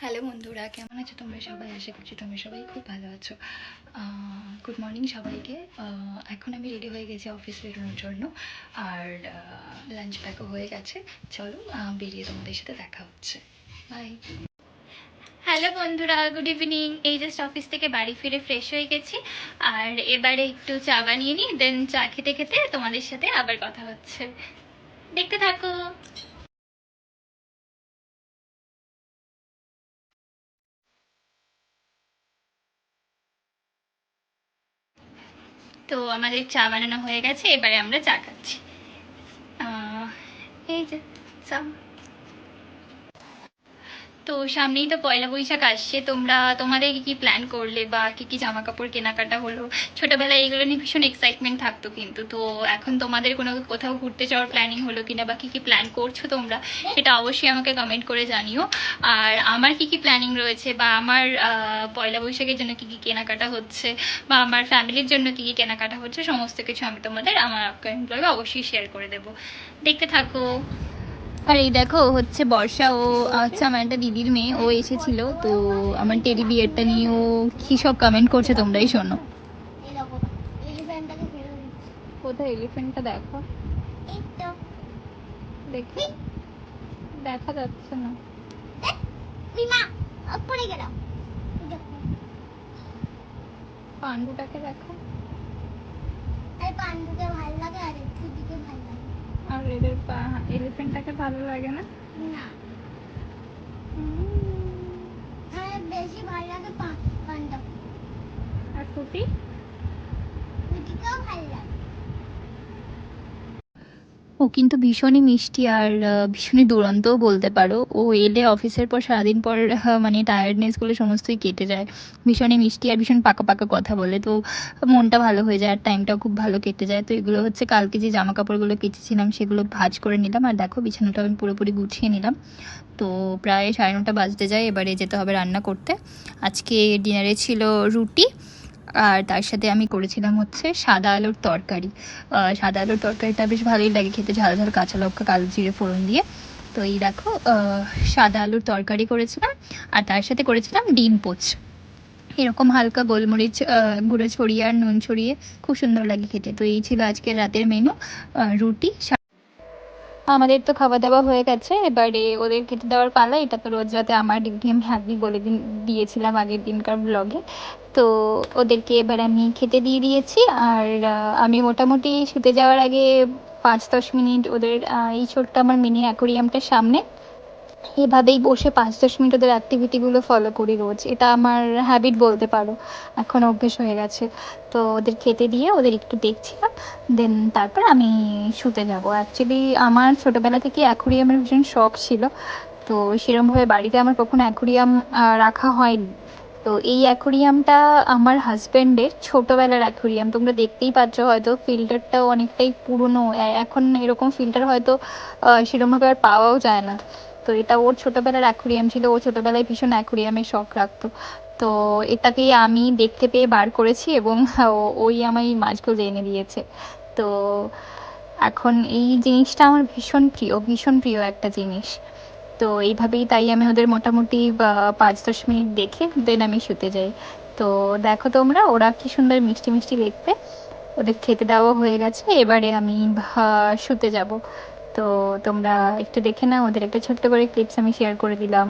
Hello বন্ধুরা, কেমন আছো তোমরা সবাই? আশা করছি তোমরা সবাই খুব ভালো আছো। গুড মর্নিং সবাইকে। এখন আমি রেডি হয়ে গেছি অফিস বেরোনোর জন্য। আর লাঞ্চ প্যাকও হয়ে গেছে। চলো বেরিয়ে তোমাদের সাথে দেখা হচ্ছে। বাই হ্যালো বন্ধুরা গুড ইভিনিং এই জাস্ট অফিস থেকে বাড়ি ফিরে ফ্রেশ হয়ে গেছি। আর এবারে একটু চা বানিয়ে নিই দেন চা খেতে খেতে তোমাদের সাথে আবার কথা হচ্ছে। দেখতে থাকো। তো আমাদের চা বানানো হয়ে গেছে এবারে আমরা চা খাচ্ছি। এই যে চা। তো সামনেই তো পয়লা বৈশাখ আসছে, তোমরা তোমাদের কি কি প্ল্যান করলে বা কি কি জামা কাপড় কেনাকাটা হলো? ছোটবেলায় এগুলো নিয়ে ভীষণ এক্সাইটমেন্ট থাকতো কিন্তু, তো এখন তোমাদের কোনো কোথাও ঘুরতে যাওয়ার প্ল্যানিং হলো কিনা বা কি কি প্ল্যান করছ তোমরা, সেটা অবশ্যই আমাকে কমেন্ট করে জানিও। আর আমার কি কি প্ল্যানিং রয়েছে বা আমার পয়লা বৈশাখের জন্য কি কি কেনাকাটা হচ্ছে বা আমার ফ্যামিলির জন্য কি কি কেনাকাটা হচ্ছে, সমস্ত কিছু আমি তোমাদের আমার আপকামিং ব্লগে অবশ্যই শেয়ার করে দেবো। দেখতে থাকো। আর এই দেখো হচ্ছে বর্ষা ও আচ্ছা আমার একটা দিদির মেয়ে ও এসেছিল তো আমার টেডি বিয়ারটা নিয়ে ও কি সব কমেন্ট করছে তোমরাই শোনো। কোথায় এলিফেন্টটা দেখো? দেখি। দেখা যাচ্ছে না। পড়ে পান্ডুটাকে দেখো আর পান্ডুকে ভালো লাগে আর দিদিকে ভালো লাগে আর এদের এলিফেন্টটাকে ভালো লাগে না? না। বেশি ভালো লাগে পান্ডা আর ফুটি দিদিকেও ভালো লাগে ও কিন্তু ভীষণই মিষ্টি আর ভীষণই দুরন্তও বলতে পারো। ও এলে অফিসের পর সারাদিন পর মানে টায়ার্ডনেসগুলো সমস্তই কেটে যায়। ভীষণই মিষ্টি আর ভীষণ পাকা পাকা কথা বলে। তো মনটা ভালো হয়ে যায় আর টাইমটাও খুব ভালো কেটে যায়। তো এগুলো হচ্ছে কালকে যে জামা কাপড়গুলো কেচেছিলাম সেগুলো ভাজ করে নিলাম। আর দেখো বিছানাটা আমি পুরোপুরি গুছিয়ে নিলাম। তো প্রায় সাড়ে নটা বাজতে যায়। এবারে যেতে হবে রান্না করতে। আজকে ডিনারে ছিল রুটি। আর তার সাথে আমি করেছিলাম হচ্ছে সাদা আলুর তরকারি। সাদা আলুর তরকারিটা বেশ ভালোই লাগে খেতে, ঝাল ঝাল কাঁচা লঙ্কা, কালো জিরে, ফোড়ন দিয়ে। তো এই দেখো সাদা আলুর তরকারি করেছিলাম আর তার সাথে করেছিলাম ডিম পোচ। এরকম হালকা গোলমরিচ গুঁড়ো ছড়িয়ে আর নুন ছড়িয়ে খুব সুন্দর লাগে খেতে। তো এই ছিল আজকের রাতের মেনু রুটি আমাদের তো খাওয়া দাওয়া হয়ে গেছে। এবারে ওদের খেতে দেওয়ার পালা। এটা তো রোজ রাতে আমার ডিউটি আমি আগেই বলে দিন, দিয়েছিলাম আগের দিনকার ব্লগে তো ওদেরকে এবার আমি খেতে দিয়ে দিয়েছি। আর আমি মোটামুটি শুতে যাওয়ার আগে পাঁচ দশ মিনিট ওদের এই ছোট্ট আমার মিনি অ্যাকোরিয়ামটার সামনে এভাবেই বসে পাঁচ, দশ মিনিট ওদের অ্যাক্টিভিটিগুলো ফলো করি রোজ। এটা আমার হ্যাবিট বলতে পারো। এখন অভ্যেস হয়ে গেছে। তো ওদের খেতে দিয়ে ওদের একটু দেখছিলাম। দেন তারপর আমি শুতে যাব। অ্যাকচুয়ালি আমার ছোটোবেলা থেকে অ্যাকোরিয়ামের ভীষণ শখ ছিল। তো সেরমভাবে বাড়িতে আমার কখনো অ্যাকোরিয়াম রাখা হয়নি। তো এই অ্যাকোরিয়ামটা আমার হাজব্যান্ডের ছোটোবেলার অ্যাকোরিয়াম তোমরা দেখতেই পাচ্ছ হয়তো ফিল্টারটাও অনেকটাই পুরনো। এখন এরকম ফিল্টার হয়তো সেরমভাবে আর পাওয়াও যায় না। তো এটা ওর ছোটোবেলার অ্যাকুরিয়াম ছিল, ও ছোটোবেলায় ভীষণ অ্যাকোরিয়ামের শখ রাখতো। তো এটাকেই আমি দেখতে পেয়ে বার করেছি এবং ওই আমায় মাছগুলো এনে দিয়েছে। তো এখন এই জিনিসটা আমার ভীষণ প্রিয় ভীষণ প্রিয় একটা জিনিস। তো এইভাবেই তাই আমি ওদের মোটামুটি পাঁচ দশ মিনিট দেখে দেন আমি শুতে যাই। তো দেখো তোমরা, ওরা কি সুন্দর মিষ্টি মিষ্টি দেখতে ওদের খেতে দেওয়া হয়ে গেছে, এবারে আমি শুতে যাব। তো তোমরা একটু দেখে নাও, ওদের একটা ছোট্ট করে ক্লিপস আমি শেয়ার করে দিলাম।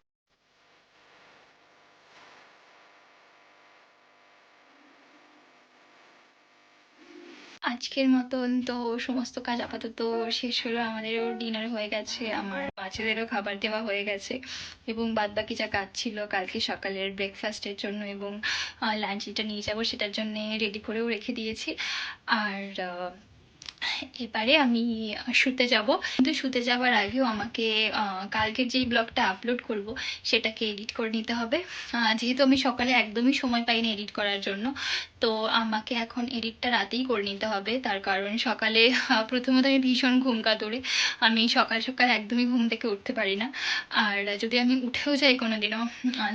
আজকের মতন তো সমস্ত কাজ আপাতত শেষ হলো, আমাদেরও ডিনার হয়ে গেছে, আমার বাচ্চাদেরও খাবার দেওয়া হয়ে গেছে, এবং বাদ বাকি যা কাজ ছিল কালকে সকালের ব্রেকফাস্টের জন্য এবং লাঞ্চ যেটা নিয়ে যাব সেটার জন্য রেডি করেও রেখে দিয়েছি। আর এবারে আমি শুতে যাব। কিন্তু শুতে যাওয়ার আগেও আমাকে কালকের যেই ব্লগটা আপলোড করব, সেটাকে এডিট করে নিতে হবে। যেহেতু আমি সকালে একদমই সময় পাইনি এডিট করার জন্য, তো আমাকে এখন এডিটটা রাতেই করে নিতে হবে। তার কারণ সকালে প্রথমত আমি ভীষণ ঘুম কাতুরে। আমি সকাল সকাল একদমই ঘুম থেকে উঠতে পারি না। আর যদি আমি উঠেও যাই কোনো দিনও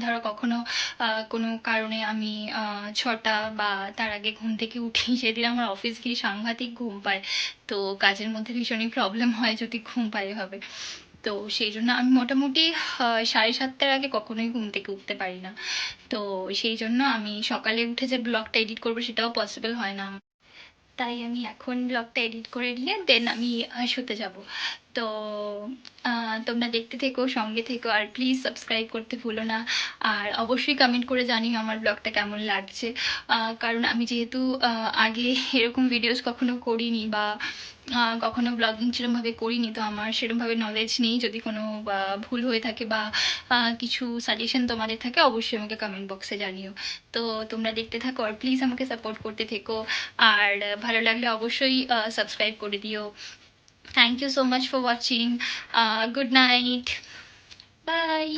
ধরো কখনো কোনো কারণে আমি ছটা বা তার আগে ঘুম থেকে উঠি, সেদিন আমার অফিস গিয়ে সাংঘাতিক ঘুম পায়। তো কাজের মধ্যে ভীষণই প্রবলেম হয় যদি ঘুম পাই এভাবে তো সেই জন্য আমি মোটামুটি সাড়ে সাতটার আগে কখনোই ঘুম থেকে উঠতে পারি না। তো সেই জন্য আমি সকালে উঠে যে ব্লগটা এডিট করব সেটাও পসিবল হয় না। তাই আমি এখন ব্লগটা এডিট করে নিয়ে দেন আমি শুতে যাব। তো তোমরা দেখতে থেকো, সঙ্গে থেকো, আর প্লিজ সাবস্ক্রাইব করতে ভুলো না। আর অবশ্যই কমেন্ট করে জানিও আমার ব্লগটা কেমন লাগছে। কারণ আমি যেহেতু আগে এরকম ভিডিওস কখনো করিনি বা কখনো ব্লগিং সেরকমভাবে করিনি, তো আমার সেরকমভাবে নলেজ নেই। যদি কোনো ভুল হয়ে থাকে বা কিছু সাজেশন তোমাদের থাকে, অবশ্যই আমাকে কমেন্ট বক্সে জানিও। তো, তোমরা দেখতে থাকো, আর প্লিজ আমাকে সাপোর্ট করতে থেকো। আর ভালো লাগলে অবশ্যই সাবস্ক্রাইব করে দিও। thank you so much for watching. Uh, good night. Bye.